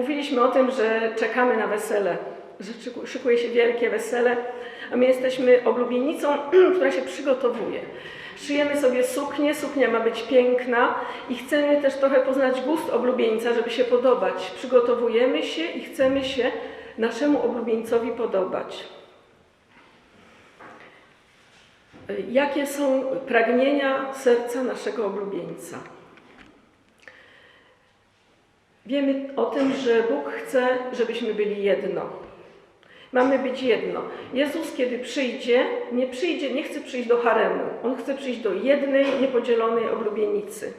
Mówiliśmy o tym, że czekamy na wesele, że szyku- szykuje się wielkie wesele, a my jesteśmy oblubienicą, która się przygotowuje. Szyjemy sobie suknię, suknia ma być piękna i chcemy też trochę poznać gust oblubieńca, żeby się podobać. Przygotowujemy się i chcemy się naszemu oblubieńcowi podobać. Jakie są pragnienia serca naszego oblubieńca? Wiemy o tym, że Bóg chce, żebyśmy byli jedno. Mamy być jedno. Jezus, kiedy przyjdzie, nie przyjdzie, nie chce przyjść do haremu. On chce przyjść do jednej, niepodzielonej oblubienicy.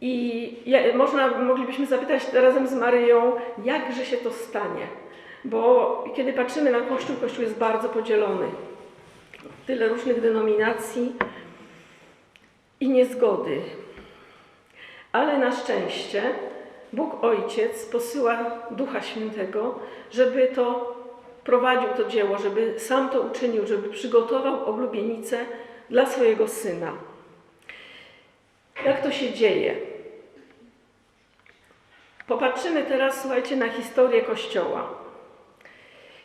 I można, moglibyśmy zapytać razem z Maryją, jakże się to stanie. Bo kiedy patrzymy na Kościół, Kościół jest bardzo podzielony. Tyle różnych denominacji i niezgody. Ale na szczęście Bóg Ojciec posyła Ducha Świętego, żeby to prowadził to dzieło, żeby sam to uczynił, żeby przygotował oblubienicę dla swojego syna. Jak to się dzieje? Popatrzymy teraz, słuchajcie, na historię Kościoła.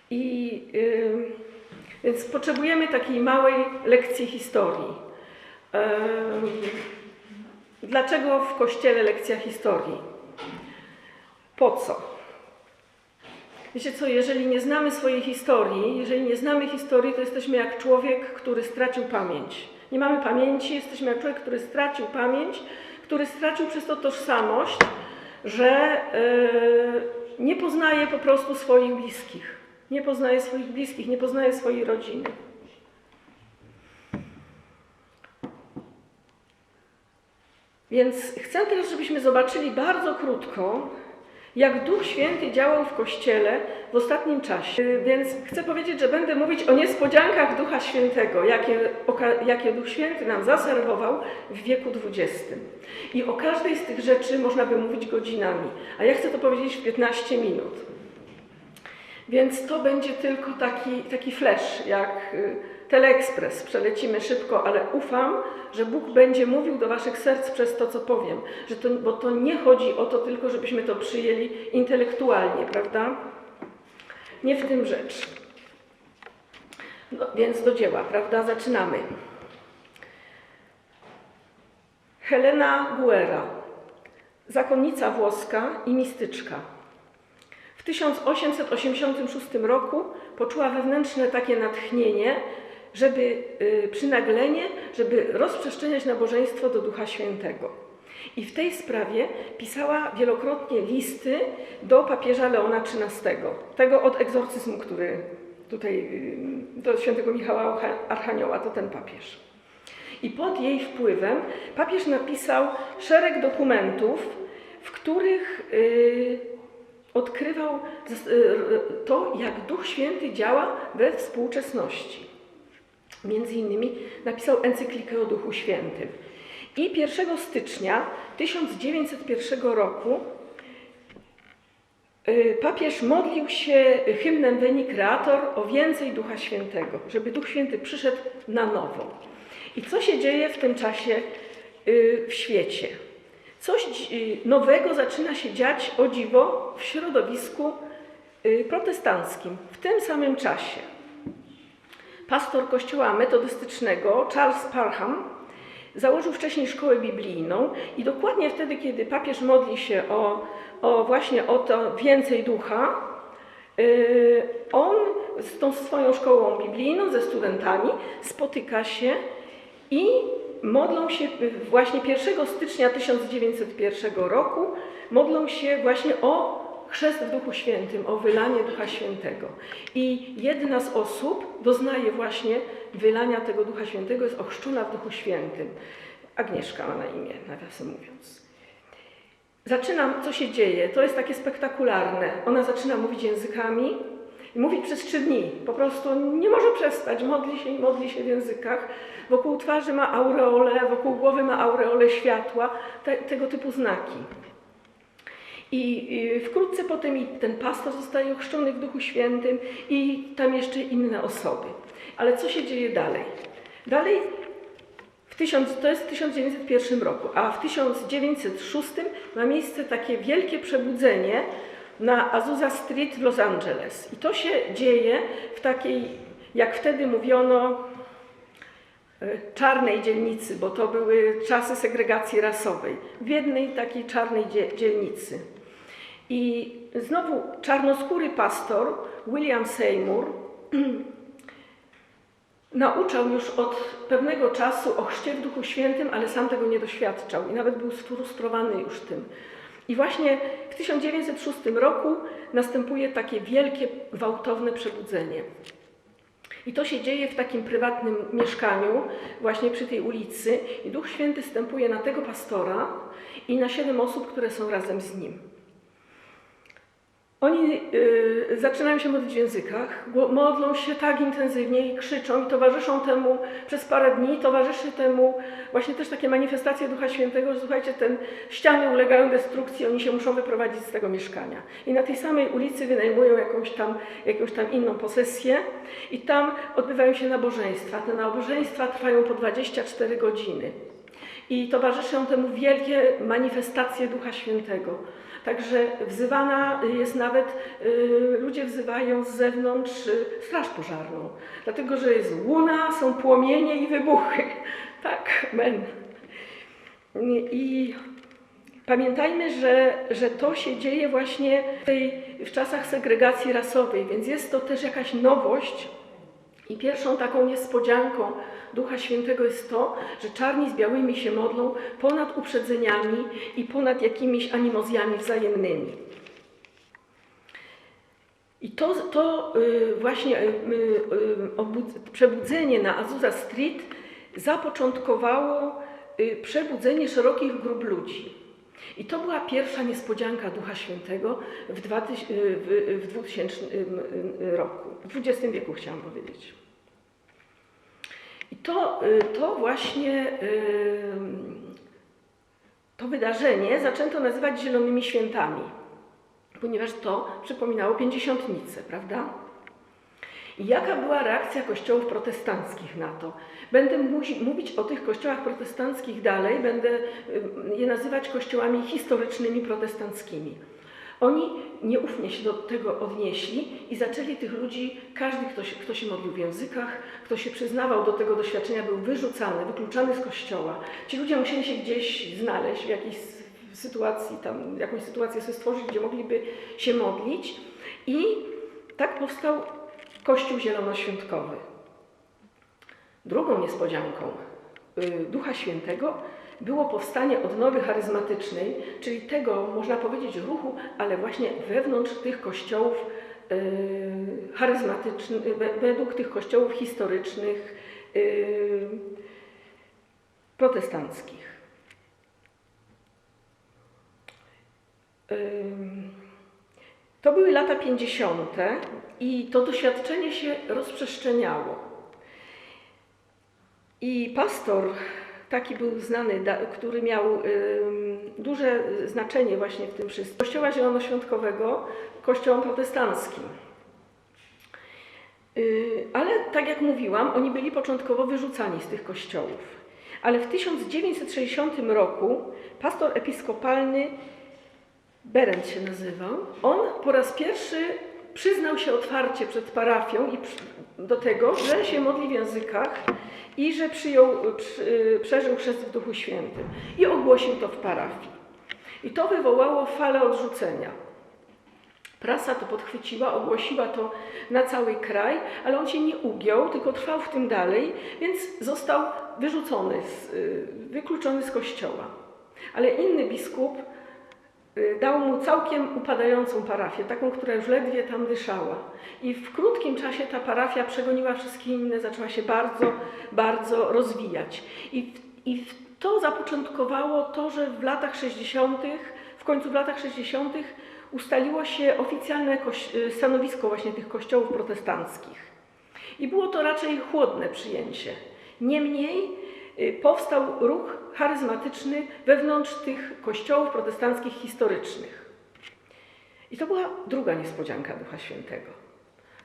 I ym, więc potrzebujemy takiej małej lekcji historii. Ym, dlaczego w Kościele lekcja historii? Po co? Wiecie co, jeżeli nie znamy swojej historii, jeżeli nie znamy historii, to jesteśmy jak człowiek, który stracił pamięć. Nie mamy pamięci, jesteśmy jak człowiek, który stracił pamięć, który stracił przez to tożsamość, że yy, nie poznaje po prostu swoich bliskich. Nie poznaje swoich bliskich, nie poznaje swojej rodziny. Więc chcę teraz, żebyśmy zobaczyli bardzo krótko, jak Duch Święty działał w Kościele w ostatnim czasie. Y, Więc chcę powiedzieć, że będę mówić o niespodziankach Ducha Świętego, jakie, jakie Duch Święty nam zaserwował w wieku XX. I o każdej z tych rzeczy można by mówić godzinami, a ja chcę to powiedzieć w 15 minut. Więc to będzie tylko taki, taki flash, jak y, teleekspres. Przelecimy szybko, ale ufam, że Bóg będzie mówił do waszych serc przez to, co powiem. Że to, bo to nie chodzi o to tylko, żebyśmy to przyjęli intelektualnie, prawda? Nie w tym rzecz. No, więc do dzieła, prawda? Zaczynamy. Helena Guerra, zakonnica włoska i mistyczka. W 1886 roku poczuła wewnętrzne takie natchnienie, żeby y, przynaglenie, żeby rozprzestrzeniać nabożeństwo do Ducha Świętego. I w tej sprawie pisała wielokrotnie listy do papieża Leona XIII, tego od egzorcyzmu, który tutaj, y, do świętego Michała Archa- Archanioła, to ten papież. I pod jej wpływem papież napisał szereg dokumentów, w których y, odkrywał to, jak Duch Święty działa we współczesności. Między innymi napisał encyklikę o Duchu Świętym. I 1 stycznia 1901 roku y, papież modlił się hymnem Veni Creator o więcej Ducha Świętego, żeby Duch Święty przyszedł na nowo. I co się dzieje w tym czasie y, w świecie? Coś dzi- nowego zaczyna się dziać, o dziwo, w środowisku y, protestanckim w tym samym czasie. Pastor kościoła metodystycznego Charles Parham założył wcześniej szkołę biblijną i dokładnie wtedy, kiedy papież modli się o, o właśnie o to więcej ducha, y, on z tą swoją szkołą biblijną, ze studentami spotyka się i modlą się właśnie 1 stycznia 1901 roku, modlą się właśnie o chrzest w Duchu Świętym, o wylanie Ducha Świętego. I jedna z osób doznaje właśnie wylania tego Ducha Świętego, jest ochrzczona w Duchu Świętym. Agnieszka ma na imię, nawiasem mówiąc. Zaczynam, co się dzieje, to jest takie spektakularne. Ona zaczyna mówić językami mówi przez trzy dni. Po prostu nie może przestać, modli się i modli się w językach. Wokół twarzy ma aureole, wokół głowy ma aureole światła, te, tego typu znaki. I wkrótce potem i ten pastor zostaje ochrzczony w Duchu Świętym i tam jeszcze inne osoby. Ale co się dzieje dalej? Dalej w to jest w 1901 roku, a w 1906 ma miejsce takie wielkie przebudzenie na Azusa Street w Los Angeles. I to się dzieje w takiej, jak wtedy mówiono, e, czarnej dzielnicy, bo to były czasy segregacji rasowej, w jednej takiej czarnej dzie- dzielnicy. I znowu czarnoskóry pastor William Seymour nauczał już od pewnego czasu o chrzcie w Duchu Świętym, ale sam tego nie doświadczał i nawet był sfrustrowany już tym. I właśnie w 1906 roku następuje takie wielkie, gwałtowne przebudzenie. I to się dzieje w takim prywatnym mieszkaniu, właśnie przy tej ulicy, i Duch Święty stępuje na tego pastora i na siedem osób, które są razem z nim. Oni y, zaczynają się modlić w językach, modlą się tak intensywnie i krzyczą i towarzyszą temu przez parę dni, towarzyszy temu właśnie też takie manifestacje Ducha Świętego, że słuchajcie, ten ściany ulegają destrukcji, oni się muszą wyprowadzić z tego mieszkania. I na tej samej ulicy wynajmują jakąś tam, jakąś tam inną posesję i tam odbywają się nabożeństwa. Te nabożeństwa trwają po 24 godziny. I towarzyszą temu wielkie manifestacje Ducha Świętego. Także wzywana jest nawet, y, ludzie wzywają z zewnątrz y, straż pożarną, dlatego że jest łuna, są płomienie i wybuchy. Tak, men. I pamiętajmy, że, że to się dzieje właśnie w, tej, w czasach segregacji rasowej, więc jest to też jakaś nowość. I pierwszą taką niespodzianką Ducha Świętego jest to, że czarni z białymi się modlą ponad uprzedzeniami i ponad jakimiś animozjami wzajemnymi. I to, to y, właśnie y, y, przebudzenie na Azusa Street zapoczątkowało przebudzenie szerokich grup ludzi. I to była pierwsza niespodzianka Ducha Świętego w, 2000, y, w, w 2000 roku, w XX wieku chciałam powiedzieć. I to, y, to właśnie y, to wydarzenie zaczęto nazywać Zielonymi Świętami, ponieważ to przypominało pięćdziesiątnicę, prawda? Jaka była reakcja kościołów protestanckich na to? Będę mówić o tych kościołach protestanckich dalej, będę y, je nazywać kościołami historycznymi protestanckimi. Oni nieufnie się do tego odnieśli i zaczęli tych ludzi, każdy, kto się, kto się modlił w językach, kto się przyznawał do tego doświadczenia, był wyrzucany, wykluczany z kościoła. Ci ludzie musieli się gdzieś znaleźć w jakiejś sytuacji, tam jakąś sytuację sobie stworzyć, gdzie mogliby się modlić. I tak powstał Kościół Zielonoświątkowy. Drugą niespodzianką y, Ducha Świętego było powstanie odnowy charyzmatycznej, czyli tego, można powiedzieć, ruchu, ale właśnie wewnątrz tych kościołów y, charyzmatycznych, we- według tych kościołów historycznych y, protestanckich. To były lata 50. i to doświadczenie się rozprzestrzeniało. I pastor, taki był znany, który miał duże znaczenie właśnie w tym wszystkim, Kościoła Zielonoświątkowego, kościołem protestanckim. Y, Ale tak jak mówiłam, oni byli początkowo wyrzucani z tych kościołów. Ale w 1960 roku pastor episkopalny Berend się nazywał. On po raz pierwszy przyznał się otwarcie przed parafią i do tego, że się modli w językach i że przyjął, przy, przeżył chrzest w Duchu Świętym. I ogłosił to w parafii. I to wywołało falę odrzucenia. Prasa to podchwyciła, ogłosiła to na cały kraj, ale on się nie ugiął, tylko trwał w tym dalej, więc został wyrzucony, y, wykluczony z kościoła. Ale inny biskup y, dał mu całkiem upadającą parafię, taką, która już ledwie tam dyszała. I w krótkim czasie ta parafia przegoniła wszystkie inne, zaczęła się bardzo, bardzo rozwijać. I, i to zapoczątkowało to, że w latach 60., w końcu w latach 60. ustaliło się oficjalne y, stanowisko właśnie tych kościołów protestanckich. I było to raczej chłodne przyjęcie. Niemniej y, powstał ruch charyzmatyczny wewnątrz tych kościołów protestanckich historycznych. I to była druga niespodzianka Ducha Świętego.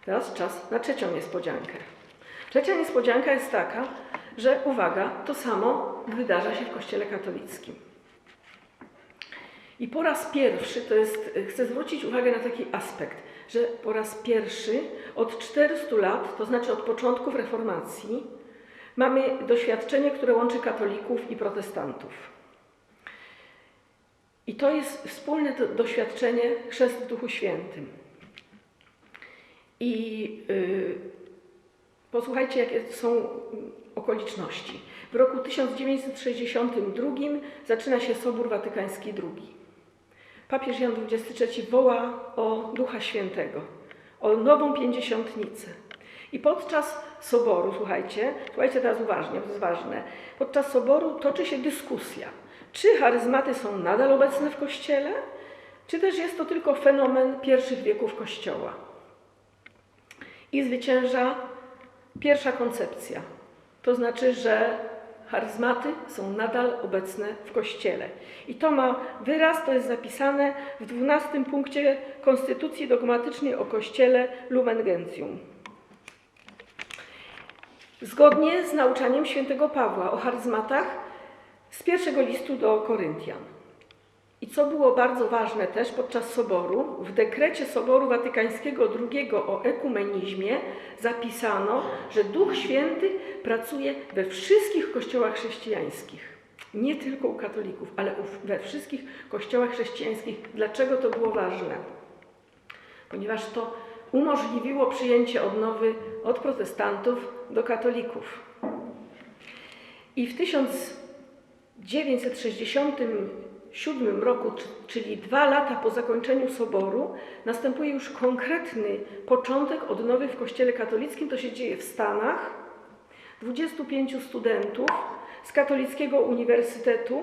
Teraz czas na trzecią niespodziankę. Trzecia niespodzianka jest taka, że uwaga, to samo wydarza się w Kościele katolickim. I po raz pierwszy, to jest, chcę zwrócić uwagę na taki aspekt, że po raz pierwszy od 400 lat, to znaczy od początków reformacji, mamy doświadczenie, które łączy katolików i protestantów. I to jest wspólne doświadczenie chrzest w Duchu Świętym. I yy, posłuchajcie, jakie są okoliczności. W roku 1962 zaczyna się Sobór Watykański II. Papież Jan XXIII woła o Ducha Świętego, o nową pięćdziesiątnicę. I podczas soboru, słuchajcie, słuchajcie teraz uważnie, to jest ważne, podczas soboru toczy się dyskusja, czy charyzmaty są nadal obecne w Kościele, czy też jest to tylko fenomen pierwszych wieków Kościoła. I zwycięża pierwsza koncepcja, to znaczy, że charyzmaty są nadal obecne w Kościele. I to ma wyraz, to jest zapisane w 12 punkcie Konstytucji Dogmatycznej o Kościele Lumen Gentium. Zgodnie z nauczaniem świętego Pawła o charyzmatach z pierwszego listu do Koryntian. I co było bardzo ważne też podczas soboru, w dekrecie Soboru Watykańskiego II o ekumenizmie zapisano, że Duch Święty pracuje we wszystkich kościołach chrześcijańskich. Nie tylko u katolików, ale we wszystkich kościołach chrześcijańskich. Dlaczego to było ważne? Ponieważ to umożliwiło przyjęcie odnowy od protestantów do katolików. I w 1960 1907 roku, czyli dwa lata po zakończeniu soboru, następuje już konkretny początek odnowy w Kościele katolickim. To się dzieje w Stanach. 25 studentów z Katolickiego Uniwersytetu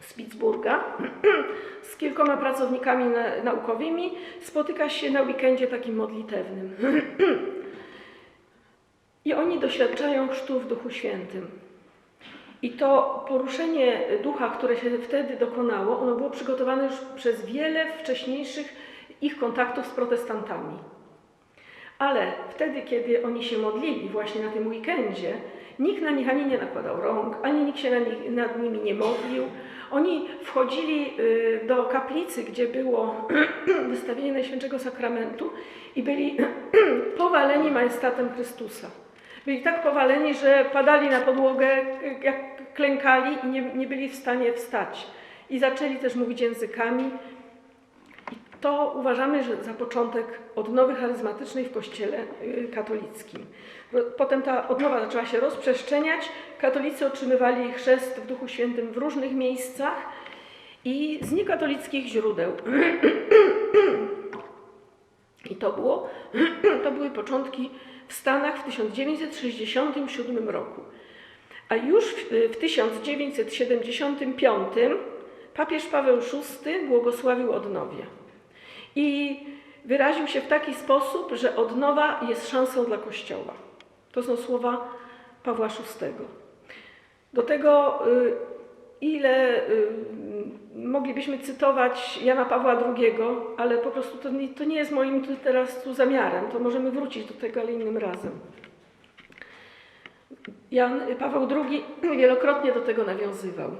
z Pittsburgha z kilkoma pracownikami naukowymi spotyka się na weekendzie takim modlitewnym. I oni doświadczają chrztu w Duchu Świętym. I to poruszenie ducha, które się wtedy dokonało, ono było przygotowane już przez wiele wcześniejszych ich kontaktów z protestantami. Ale wtedy, kiedy oni się modlili właśnie na tym weekendzie, nikt na nich ani nie nakładał rąk, ani nikt się nich, nad nimi nie modlił. Oni wchodzili y, do kaplicy, gdzie było wystawienie Najświętszego Sakramentu i byli powaleni majestatem Chrystusa. Byli tak powaleni, że padali na podłogę, jak klękali i nie, nie byli w stanie wstać. I zaczęli też mówić językami. To uważamy że za początek odnowy charyzmatycznej w Kościele y, katolickim. Potem ta odnowa zaczęła się rozprzestrzeniać. Katolicy otrzymywali chrzest w Duchu Świętym w różnych miejscach i z niekatolickich źródeł. I to, było, to były początki w Stanach w 1967 roku. A już w 1975 papież Paweł VI błogosławił odnowie. I wyraził się w taki sposób, że odnowa jest szansą dla Kościoła. To są słowa Pawła VI. Do tego, y, ile y, moglibyśmy cytować Jana Pawła II, ale po prostu to nie, to nie jest moim teraz tu zamiarem. To możemy wrócić do tego, ale innym razem. Jan Paweł II wielokrotnie do tego nawiązywał.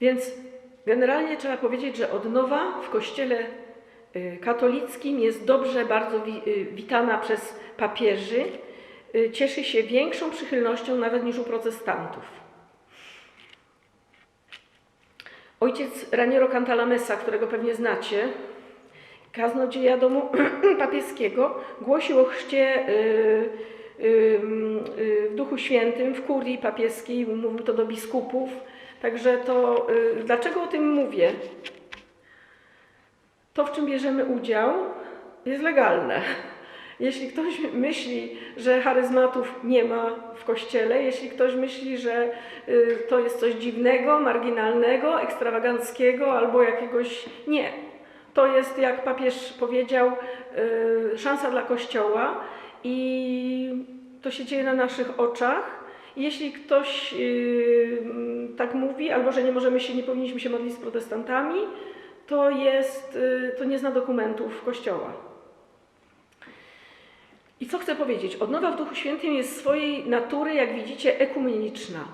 Więc generalnie trzeba powiedzieć, że odnowa w Kościele y, katolickim jest dobrze bardzo y, witana przez papieży. Y, cieszy się większą przychylnością nawet niż u protestantów. Ojciec Raniero Cantalamessa, którego pewnie znacie, kaznodzieja domu papieskiego, głosił o chrzcie w Duchu Świętym, w kurii papieskiej, mówił to do biskupów. Także to, y, dlaczego o tym mówię? To, w czym bierzemy udział, jest legalne. Jeśli ktoś myśli, że charyzmatów nie ma w kościele, jeśli ktoś myśli, że y, to jest coś dziwnego, marginalnego, ekstrawaganckiego albo jakiegoś. Nie. To jest, jak papież powiedział, y, szansa dla kościoła i to się dzieje na naszych oczach. Jeśli ktoś yy, tak mówi, albo że nie możemy się, nie powinniśmy się modlić z protestantami, to jest, yy, to nie zna dokumentów Kościoła. I co chcę powiedzieć? Odnowa w Duchu Świętym jest swojej natury, jak widzicie, ekumeniczna.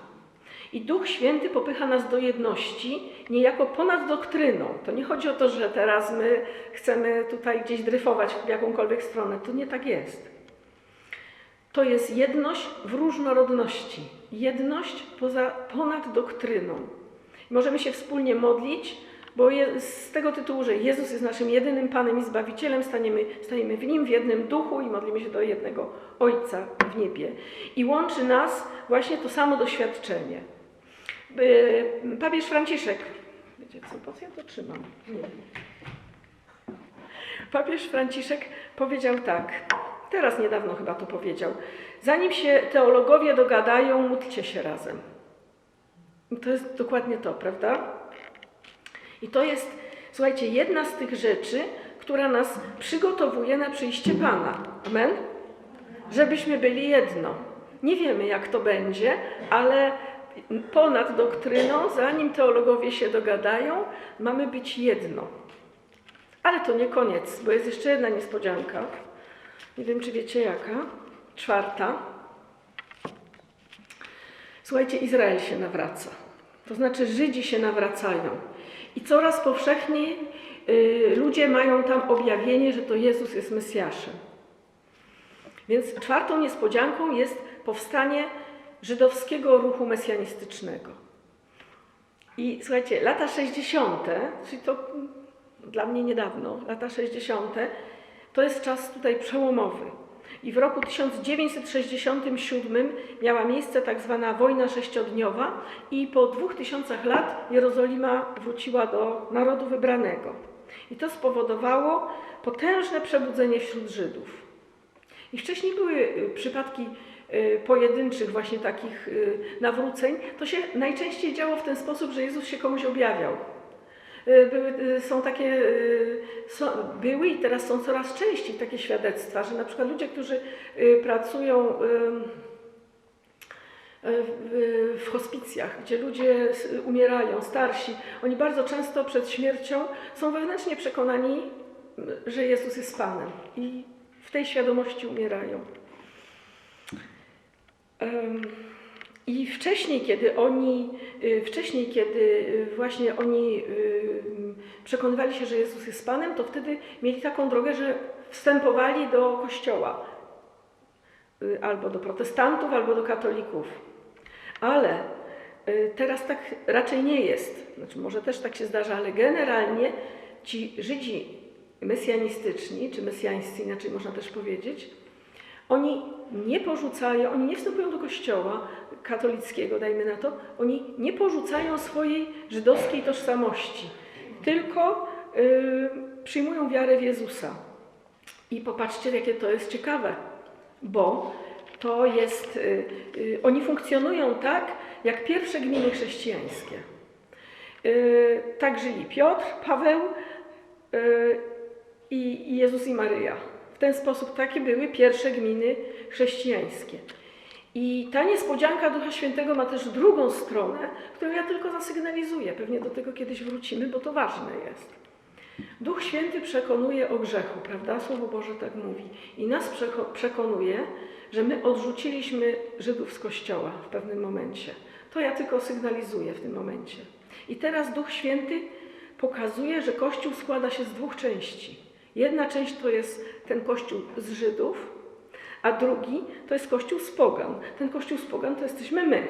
I Duch Święty popycha nas do jedności, niejako ponad doktryną. To nie chodzi o to, że teraz my chcemy tutaj gdzieś dryfować w jakąkolwiek stronę. To nie tak jest. To jest jedność w różnorodności. Jedność poza, ponad doktryną. Możemy się wspólnie modlić, bo je, z tego tytułu, że Jezus jest naszym jedynym Panem i Zbawicielem, staniemy, staniemy w Nim w jednym duchu i modlimy się do jednego Ojca w niebie. I łączy nas właśnie to samo doświadczenie. Papież Franciszek, wiecie co, po co ja to trzymam? Nie. Papież Franciszek powiedział tak, teraz niedawno chyba to powiedział, zanim się teologowie dogadają, módlcie się razem. To jest dokładnie to, prawda? I to jest, słuchajcie, jedna z tych rzeczy, która nas przygotowuje na przyjście Pana. Amen? Żebyśmy byli jedno. Nie wiemy, jak to będzie, ale ponad doktryną, zanim teologowie się dogadają, mamy być jedno. Ale to nie koniec, bo jest jeszcze jedna niespodzianka. Nie wiem, czy wiecie jaka. Czwarta. Słuchajcie, Izrael się nawraca. To znaczy Żydzi się nawracają. I coraz powszechniej y, ludzie mają tam objawienie, że to Jezus jest Mesjaszem. Więc czwartą niespodzianką jest powstanie żydowskiego ruchu mesjanistycznego. I słuchajcie, lata 60., czyli to dla mnie niedawno, lata 60., to jest czas tutaj przełomowy. I w roku 1967 miała miejsce tak zwana wojna sześciodniowa i po dwóch tysiącach lat Jerozolima wróciła do narodu wybranego. I to spowodowało potężne przebudzenie wśród Żydów. I wcześniej były y, przypadki y, pojedynczych właśnie takich y, nawróceń. To się najczęściej działo w ten sposób, że Jezus się komuś objawiał. Y, Były, y, są takie, y, są, były i teraz są coraz częściej takie świadectwa, że na przykład ludzie, którzy pracują w, hospicjach, gdzie ludzie umierają, starsi, oni bardzo często przed śmiercią są wewnętrznie przekonani, że Jezus jest Panem i w tej świadomości umierają. Em, I wcześniej, kiedy oni, y, wcześniej, kiedy y, właśnie oni y, przekonywali się, że Jezus jest Panem, to wtedy mieli taką drogę, że wstępowali do kościoła. Albo do protestantów, albo do katolików. Ale teraz tak raczej nie jest. Znaczy, może też tak się zdarza, ale generalnie ci Żydzi mesjanistyczni, czy mesjańscy, inaczej można też powiedzieć, oni nie porzucają, oni nie wstępują do kościoła katolickiego, dajmy na to, oni nie porzucają swojej żydowskiej tożsamości, tylko y, przyjmują wiarę w Jezusa. I popatrzcie, jakie to jest ciekawe, bo to jest, y, y, oni funkcjonują tak, jak pierwsze gminy chrześcijańskie. Y, tak żyli Piotr, Paweł y, i Jezus i Maryja. W ten sposób takie były pierwsze gminy chrześcijańskie. I ta niespodzianka Ducha Świętego ma też drugą stronę, którą ja tylko zasygnalizuję. Pewnie do tego kiedyś wrócimy, bo to ważne jest. Duch Święty przekonuje o grzechu, prawda? Słowo Boże tak mówi. I nas przeko- przekonuje, że my odrzuciliśmy Żydów z kościoła w pewnym momencie. To ja tylko sygnalizuję w tym momencie. I teraz Duch Święty pokazuje, że Kościół składa się z dwóch części. Jedna część to jest ten Kościół z Żydów, a drugi to jest Kościół z Pogan. Ten Kościół z Pogan to jesteśmy my.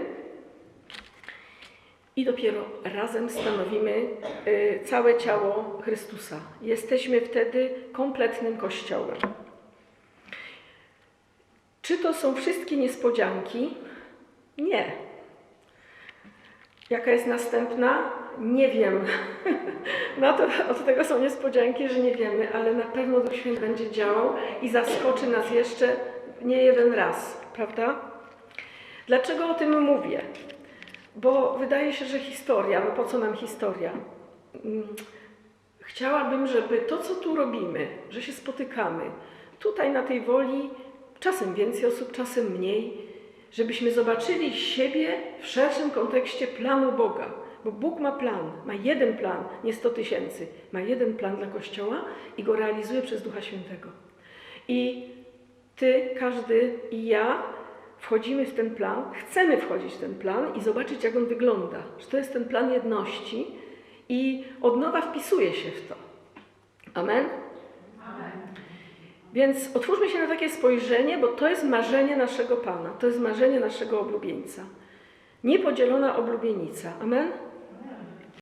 I dopiero razem stanowimy y, całe ciało Chrystusa. Jesteśmy wtedy kompletnym Kościołem. Czy to są wszystkie niespodzianki? Nie. Jaka jest następna? Nie wiem. No to od tego są niespodzianki, że nie wiemy, ale na pewno Duch Święty będzie działał i zaskoczy nas jeszcze nie jeden raz, prawda? Dlaczego o tym mówię? Bo wydaje się, że historia, bo po co nam historia? Mm, Chciałabym, żeby to, co tu robimy, że się spotykamy, tutaj na tej woli, czasem więcej osób, czasem mniej, żebyśmy zobaczyli siebie w szerszym kontekście planu Boga. Bo Bóg ma plan, ma jeden plan, nie 100 tysięcy, ma jeden plan dla Kościoła i go realizuje przez Ducha Świętego. I Ty, każdy i ja wchodzimy w ten plan, chcemy wchodzić w ten plan i zobaczyć, jak on wygląda. Że to jest ten plan jedności i od nowa wpisuje się w to. Amen? Więc otwórzmy się na takie spojrzenie, bo to jest marzenie naszego Pana, to jest marzenie naszego oblubieńca. Niepodzielona oblubienica. Amen?